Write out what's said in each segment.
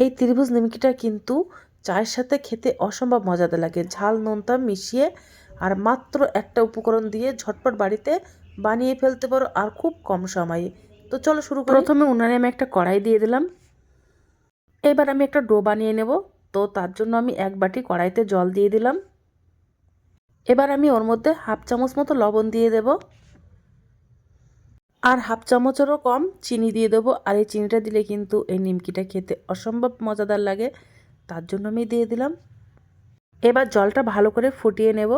এই ত্রিভুজ নিমকিটা কিন্তু চায়ের সাথে খেতে অসম্ভব মজাদার লাগে। ঝাল নোনতা মিশিয়ে আর মাত্র একটা উপকরণ দিয়ে ঝটপট বাড়িতে বানিয়ে ফেলতে পারো আর খুব কম সময়ে। তো চলো শুরু করি। প্রথমে উনানে আমি একটা কড়াই দিয়ে দিলাম। এবার আমি একটা ডো বানিয়ে নেব। তো তার জন্য আমি এক বাটি কড়াইতে জল দিয়ে দিলাম। এবার আমি ওর মধ্যে হাফ চামচ মতো লবণ দিয়ে দেব। আর হাফ চামচেরও কম চিনি দিয়ে দেবো। আর এই চিনিটা দিলে কিন্তু এই নিমকিটা খেতে অসম্ভব মজাদার লাগে। তার জন্য আমি দিয়ে দিলাম। এবার জলটা ভালো করে ফুটিয়ে নেব।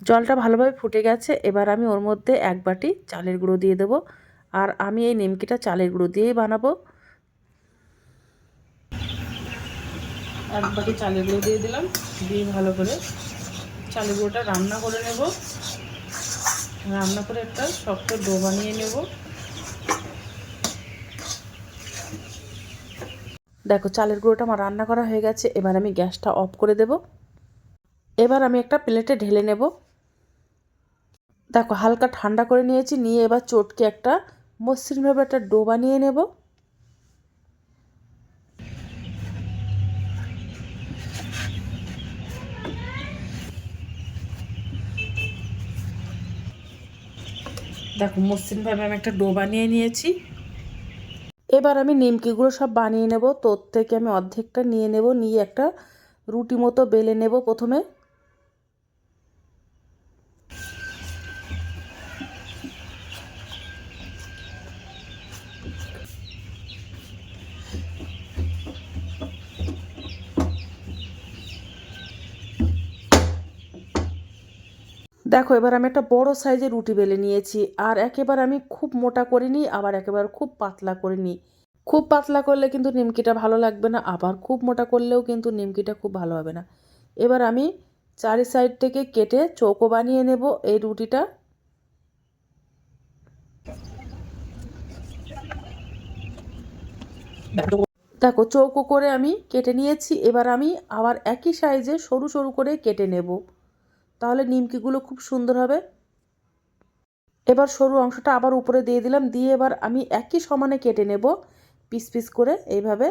জলটা ভালোভাবে ফুটে গেছে। এবার আমি ওর মধ্যে এক বাটি চালের গুঁড়ো দিয়ে দেবো। আর আমি এই নিমকিটা চালের গুঁড়ো দিয়েই বানাবো। এক বাটি চালের গুঁড়ো দিয়ে দিলাম। দিয়ে ভালো করে চালের গুঁড়োটা রান্না করে নেব। রান্না করে একটা শক্ত ডো বানিয়ে নেব। দেখো, চালের গুঁড়োটা আমার রান্না করা হয়ে গেছে। এবার আমি গ্যাসটা অফ করে দেব। এবার আমি একটা প্লেটে ঢেলে নেব। দেখো, হালকা ঠান্ডা করে নিয়েছি। নিয়ে এবার চটকে একটা মসৃণভাবে একটা ডো বানিয়ে নেব। দেখো মসৃণভাবে আমি একটা ডো বানিয়ে নিয়েছি। এবার আমি নিমকিগুলো সব বানিয়ে নেব। তোর থেকে আমি অর্ধেকটা নিয়ে নেব, নিয়ে একটা রুটি মতো বেলে নেব প্রথমে। দেখো, এবার আমি একটা বড় সাইজের রুটি বেলে নিয়েছি। আর একেবারে আমি খুব মোটা করে নিই, আবার একেবারে খুব পাতলা করে নিই। খুব পাতলা করলে কিন্তু নিমকিটা ভালো লাগবে না, আবার খুব মোটা করলেও কিন্তু নিমকিটা খুব ভালো হবে না। এবার আমি চারি সাইড থেকে কেটে চৌকো বানিয়ে নেব এই রুটিটা। দেখো, চৌকো করে আমি কেটে নিয়েছি। এবার আমি আবার একই সাইজে সরু সরু করে কেটে নেব। তাহলে নিমকিগুলো খুব সুন্দর হবে। এবার সরু অংশটা আবার উপরে দিয়ে দিলাম, দিয়ে এবার আমি একই সমানে কেটে নেব পিস পিস করে এইভাবে।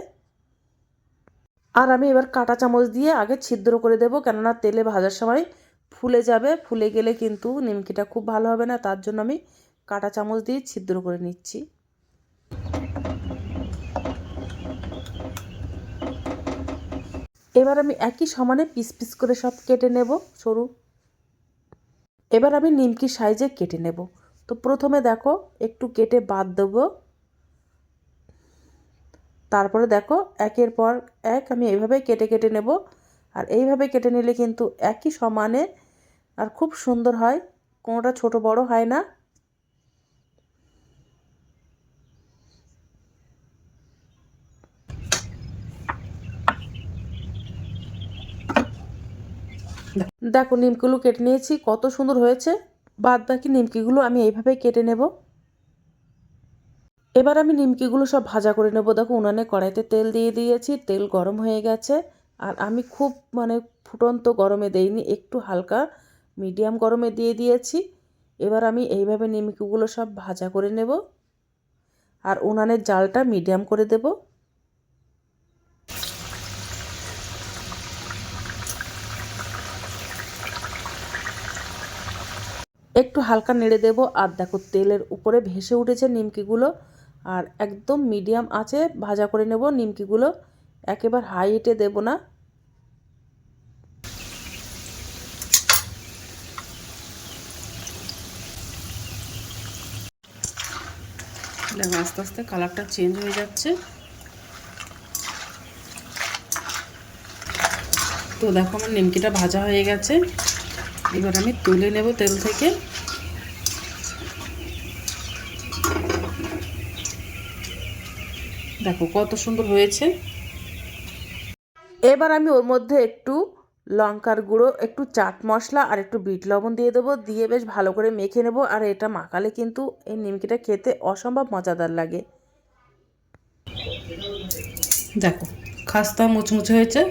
আর আমি এবার কাঁটা চামচ দিয়ে আগে ছিদ্র করে দেব, কেননা তেলে ভাজার সময় ফুলে যাবে, ফুলে গেলে কিন্তু নিমকিটা খুব ভালো হবে না, তার জন্য আমি কাঁটা চামচ দিয়ে ছিদ্র করে নিচ্ছি। এবার আমি একই সমানে পিস পিস করে সব কেটে নেব সরু। এবার আমি নিমকি সাইজে কেটে নেব। তো প্রথমে দেখো, একটু কেটে বাদ দেবো। তারপরে দেখো, একের পর এক আমি এইভাবে কেটে কেটে নেব। আর এইভাবে কেটে নিলে কিন্তু একই সমানে আর খুব সুন্দর হয়, কোনোটা ছোট বড় হয় না। দেখো, নিমকিগুলো কেটে নিয়েছি। কত সুন্দর হয়েছে। বাদ বাকি নিমকিগুলো আমি এইভাবে কেটে নেব। এবার আমি নিমকিগুলো সব ভাজা করে নেব। দেখো, উনানে কড়াইতে তেল দিয়ে দিয়েছি। তেল গরম হয়ে গেছে। আর আমি খুব মানে ফুটন্ত গরমে দেইনি, একটু হালকা মিডিয়াম গরমে দিয়ে দিয়েছি। এবার আমি এইভাবে নিমকিগুলো সব ভাজা করে নেব। আর উনানের জালটা মিডিয়াম করে দেবো। একটু হালকা নেড়ে দেব। আর দেখো, তেলের উপরে ভেসে উঠেছে নিমকিগুলো। আর একদম মিডিয়াম আছে, ভাজা করে নেব নিমকিগুলো। একেবারে হাই হিটে দেব না। দেখো, আস্তে আস্তে কালারটা চেঞ্জ হয়ে যাচ্ছে। তো দেখো, আমার নিমকিটা ভাজা হয়ে গেছে। এবার আমি তুলে নেব তেল থেকে। দেখো কত সুন্দর হয়েছে। এবার আমি ওর মধ্যে একটু লঙ্কার গুঁড়ো, একটু চাট মশলা আর একটু বিট লবণ দিয়ে দেবো। দিয়ে বেশ ভালো করে মেখে নেব। আর এটা মাখালে কিন্তু এই নিমকিটা খেতে অসম্ভব মজাদার লাগে। দেখো, খাস্তা মুচমুচে হয়েছে।